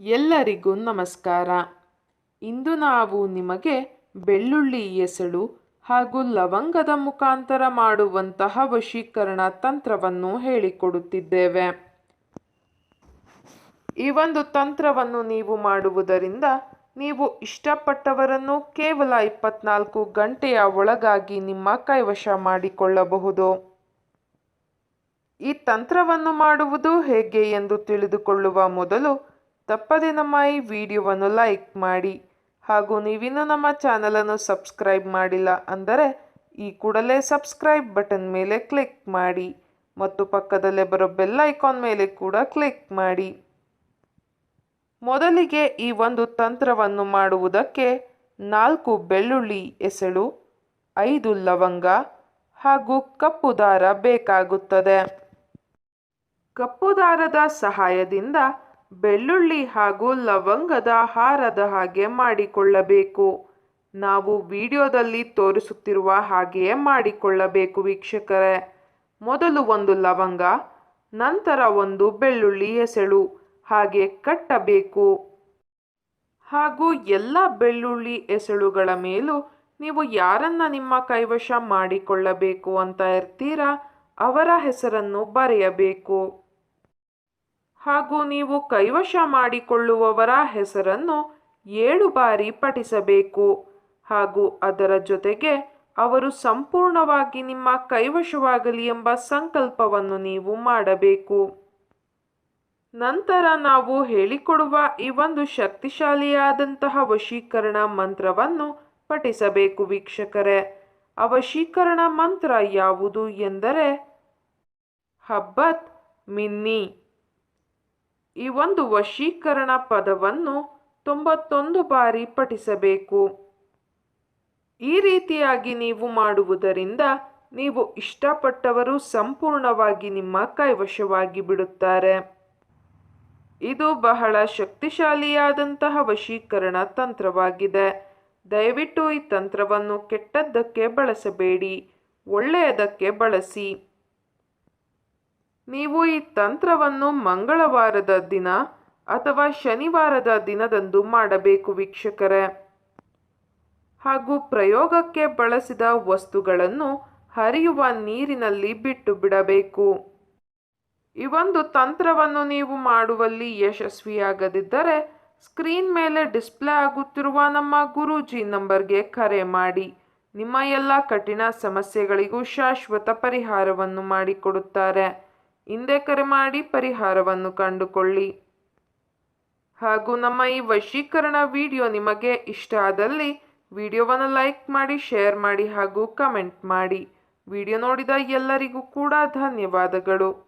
ಎಲ್ಲರಿಗೂ ನಮಸ್ಕಾರ. ಇಂದು ನಾವು ನಿಮಗೆ ಬೆಳ್ಳುಳ್ಳಿ ಎಸಳು ಹಾಗೂ ಲವಂಗದ ಮುಖಾಂತರ ಮಾಡುವಂತಹ ವಶೀಕರಣ ತಂತ್ರವನ್ನು ಹೇಳಿಕೊಡುತ್ತಿದ್ದೇವೆ. ಈ ಒಂದು ತಂತ್ರವನ್ನು ನೀವು ಮಾಡುವುದರಿಂದ ನೀವು ಇಷ್ಟಪಟ್ಟವರನ್ನು ಕೇವಲ ಇಪ್ಪತ್ನಾಲ್ಕು ಗಂಟೆಯ ಒಳಗಾಗಿ ನಿಮ್ಮ ಕೈವಶ ಮಾಡಿಕೊಳ್ಳಬಹುದು. ಈ ತಂತ್ರವನ್ನು ಮಾಡುವುದು ಹೇಗೆ ಎಂದು ತಿಳಿದುಕೊಳ್ಳುವ ಮೊದಲು ತಪ್ಪದೆ ನಮ್ಮ ಈ ವಿಡಿಯೋವನ್ನು ಲೈಕ್ ಮಾಡಿ ಹಾಗೂ ನೀವಿನ್ನೂ ನಮ್ಮ ಚಾನಲನ್ನು ಸಬ್ಸ್ಕ್ರೈಬ್ ಮಾಡಿಲ್ಲ ಅಂದರೆ ಈ ಕೂಡಲೇ ಸಬ್ಸ್ಕ್ರೈಬ್ ಬಟನ್ ಮೇಲೆ ಕ್ಲಿಕ್ ಮಾಡಿ ಮತ್ತು ಪಕ್ಕದಲ್ಲೇ ಬರೋ ಬೆಲ್ ಐಕಾನ್ ಮೇಲೆ ಕೂಡ ಕ್ಲಿಕ್ ಮಾಡಿ. ಮೊದಲಿಗೆ ಈ ಒಂದು ತಂತ್ರವನ್ನು ಮಾಡುವುದಕ್ಕೆ ನಾಲ್ಕು ಬೆಳ್ಳುಳ್ಳಿ, ಎಸಳು, ಐದು ಲವಂಗ ಹಾಗೂ ಕಪ್ಪು ದಾರ ಬೇಕಾಗುತ್ತದೆ. ಕಪ್ಪು ದಾರದ ಸಹಾಯದಿಂದ ಬೆಳ್ಳುಳ್ಳಿ ಹಾಗೂ ಲವಂಗದ ಹಾರದ ಹಾಗೆ ಮಾಡಿಕೊಳ್ಳಬೇಕು. ನಾವು ವಿಡಿಯೋದಲ್ಲಿ ತೋರಿಸುತ್ತಿರುವ ಹಾಗೆಯೇ ಮಾಡಿಕೊಳ್ಳಬೇಕು ವೀಕ್ಷಕರೇ. ಮೊದಲು ಒಂದು ಲವಂಗ, ನಂತರ ಒಂದು ಬೆಳ್ಳುಳ್ಳಿ ಎಸಳು ಹಾಗೆ ಕಟ್ಟಬೇಕು. ಹಾಗೂ ಎಲ್ಲ ಬೆಳ್ಳುಳ್ಳಿ ಎಸಳುಗಳ ಮೇಲೂ ನೀವು ಯಾರನ್ನ ನಿಮ್ಮ ಕೈವಶ ಮಾಡಿಕೊಳ್ಳಬೇಕು ಅಂತ ಇರ್ತೀರಾ, ಅವರ ಹೆಸರನ್ನು ಬರೆಯಬೇಕು. ಹಾಗೂ ನೀವು ಕೈವಶ ಮಾಡಿಕೊಳ್ಳುವವರ ಹೆಸರನ್ನು ಏಳು ಬಾರಿ ಪಠಿಸಬೇಕು. ಹಾಗೂ ಅದರ ಜೊತೆಗೆ ಅವರು ಸಂಪೂರ್ಣವಾಗಿ ನಿಮ್ಮ ಕೈವಶವಾಗಲಿ ಎಂಬ ಸಂಕಲ್ಪವನ್ನು ನೀವು ಮಾಡಬೇಕು. ನಂತರ ನಾವು ಹೇಳಿಕೊಡುವ ಈ ಒಂದು ಶಕ್ತಿಶಾಲಿಯಾದಂತಹ ವಶೀಕರಣ ಮಂತ್ರವನ್ನು ಪಠಿಸಬೇಕು ವೀಕ್ಷಕರೇ. ಅವಶೀಕರಣ ವಶೀಕರಣ ಮಂತ್ರ ಯಾವುದು ಎಂದರೆ, ಹಬ್ಬತ್ ಮಿನ್ನಿ. ಈ ಒಂದು ವಶೀಕರಣ ಪದವನ್ನು ತೊಂಬತ್ತೊಂದು ಬಾರಿ ಪಠಿಸಬೇಕು. ಈ ರೀತಿಯಾಗಿ ನೀವು ಮಾಡುವುದರಿಂದ ನೀವು ಇಷ್ಟಪಟ್ಟವರು ಸಂಪೂರ್ಣವಾಗಿ ನಿಮ್ಮ ಕೈವಶವಾಗಿ ಬಿಡುತ್ತಾರೆ. ಇದು ಬಹಳ ಶಕ್ತಿಶಾಲಿಯಾದಂತಹ ವಶೀಕರಣ ತಂತ್ರವಾಗಿದೆ. ದಯವಿಟ್ಟು ಈ ತಂತ್ರವನ್ನು ಕೆಟ್ಟದ್ದಕ್ಕೆ ಬಳಸಬೇಡಿ, ಒಳ್ಳೆಯದಕ್ಕೆ ಬಳಸಿ. ನೀವು ಈ ತಂತ್ರವನ್ನು ಮಂಗಳವಾರದ ದಿನ ಅಥವಾ ಶನಿವಾರದ ದಿನದಂದು ಮಾಡಬೇಕು ವೀಕ್ಷಕರೇ. ಹಾಗೂ ಪ್ರಯೋಗಕ್ಕೆ ಬಳಸಿದ ವಸ್ತುಗಳನ್ನು ಹರಿಯುವ ನೀರಿನಲ್ಲಿ ಬಿಟ್ಟು ಬಿಡಬೇಕು. ಈ ಒಂದು ತಂತ್ರವನ್ನು ನೀವು ಮಾಡುವಲ್ಲಿ ಯಶಸ್ವಿಯಾಗದಿದ್ದರೆ ಸ್ಕ್ರೀನ್ ಮೇಲೆ ಡಿಸ್ಪ್ಲೇ ಆಗುತ್ತಿರುವ ನಮ್ಮ ಗುರೂಜಿ ನಂಬರ್ಗೆ ಕರೆ ಮಾಡಿ. ನಿಮ್ಮ ಎಲ್ಲ ಕಠಿಣ ಸಮಸ್ಯೆಗಳಿಗೂ ಶಾಶ್ವತ ಪರಿಹಾರವನ್ನು ಮಾಡಿಕೊಡುತ್ತಾರೆ. ಹಿಂದೆ ಕರೆ ಮಾಡಿ ಪರಿಹಾರವನ್ನು ಕಂಡುಕೊಳ್ಳಿ. ಹಾಗೂ ನಮ್ಮ ಈ ವಶೀಕರಣ ವಿಡಿಯೋ ನಿಮಗೆ ಇಷ್ಟ ಆದಲ್ಲಿ ವಿಡಿಯೋವನ್ನು ಲೈಕ್ ಮಾಡಿ, ಶೇರ್ ಮಾಡಿ ಹಾಗೂ ಕಮೆಂಟ್ ಮಾಡಿ. ವಿಡಿಯೋ ನೋಡಿದ ಎಲ್ಲರಿಗೂ ಕೂಡ ಧನ್ಯವಾದಗಳು.